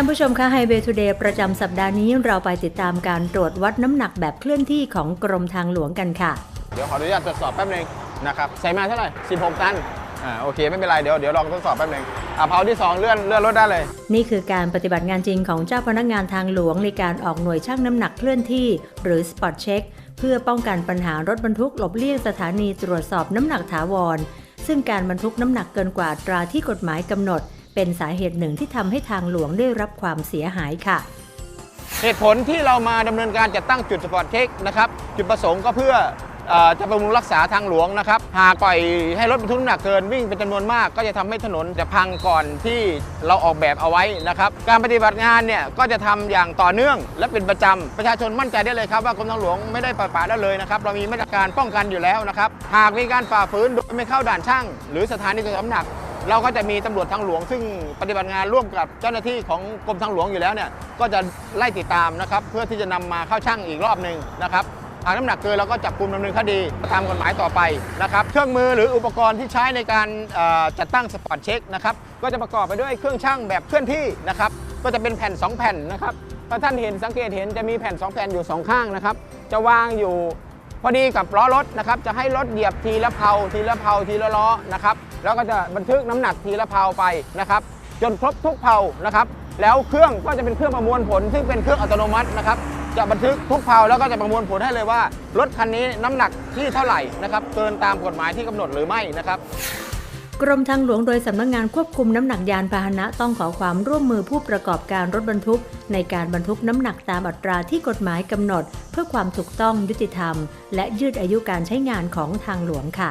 ท่านผู้ชมคะ Highway Today ประจำสัปดาห์นี้เราไปติดตามการตรวจวัดน้ำหนักแบบเคลื่อนที่ของกรมทางหลวงกันค่ะ เดี๋ยวขออนุญาตตรวจสอบแป๊บหนึงนะครับใส่มาเท่าไหร่ 16 ตันอ่าโอเคไม่เป็นไรเดี๋ยวเดี๋ยวลองทดสอบแป๊บหนึงอ่าเผาที่ 2 เลื่อนเลื่อนรถได้เลย นี่คือการปฏิบัติงานจริงของเจ้าพนักงานทางหลวงในการออกหน่วยชั่งน้ำหนักเคลื่อนที่ หรือ Spot Check เพื่อป้องกันปัญหารถบรรทุกหลบเลี่ยงสถานีตรวจสอบน้ำหนักถาวร ซึ่งการบรรทุกน้ำหนักเกินกว่าอัตราที่กฎหมายกำหนด เป็นสาเหตุหนึ่งที่ทำให้ทางหลวงได้รับความเสียหายค่ะ เหตุผลที่เรามาดำเนินการจัดตั้งจุดสปอร์ตเช็คนะครับจุดประสงค์ก็เพื่อเอ่อจะบำรุงรักษาทางหลวงนะครับหากปล่อยให้รถบรรทุกน้ำหนักเกินวิ่งเป็นจำนวนมาก ก็จะทำให้ถนนจะพังก่อนที่เราออกแบบเอาไว้นะครับการปฏิบัติงานเนี่ยก็จะทำอย่างต่อเนื่องและเป็นประจำประชาชนมั่นใจได้เลยครับว่ากรมทางหลวงไม่ได้ปล่อยปละละเลยนะครับเรามีมาตรการป้องกันอยู่แล้วนะครับหากมีการฝ่าฝืนโดยไม่เข้าด่านช่าง หรือสถานีตรวจน้ำหนัก เราก็จะมีตำรวจทางหลวง ซึ่งปฏิบัติงานร่วมกับเจ้าหน้าที่ของกรมทางหลวงอยู่แล้วเนี่ยก็จะไล่ติดตามนะครับเพื่อที่จะนำมาเข้าช่างอีกรอบหนึ่งนะครับหากน้ำหนักเกินเราก็จับกลุ่มดำเนินคดีตามกฎหมายต่อไปนะครับเครื่องมือหรืออุปกรณ์ที่ใช้ในการเอ่อจัดตั้งสปอร์ตเช็คนะครับก็จะประกอบไปด้วยเครื่องช่างแบบเคลื่อนที่นะครับก็จะเป็นแผ่น 2 แผ่นนะครับถ้าท่านเห็นสังเกตเห็นจะมีแผ่น 2 แผ่นอยู่สองข้างนะครับจะวางอยู่ พอดีกับล้อรถนะครับจะให้รถเหยียบทีละเพาทีละเพาทีละล้อนะครับแล้วก็จะบันทึกน้ำหนักทีละเพาไปนะครับจนครบทุกเพานะครับแล้วเครื่องก็จะเป็นเครื่องประมวลผล ซึ่งเป็นเครื่องอัตโนมัตินะครับจะบันทึกทุกเพาแล้วก็จะประมวลผลให้เลยว่ารถคันนี้น้ำหนักที่เท่าไหร่นะครับเกินตามกฎหมายที่กำหนดหรือไม่นะครับ กรมทางหลวงโดยสำนักงานควบคุมน้ำหนักยานพาหนะต้องขอความร่วมมือผู้ประกอบการรถบรรทุก ในการบรรทุกน้ำหนักตามอัตราที่กฎหมายกำหนด เพื่อความถูกต้องยุติธรรม และยืดอายุการใช้งานของทางหลวงค่ะ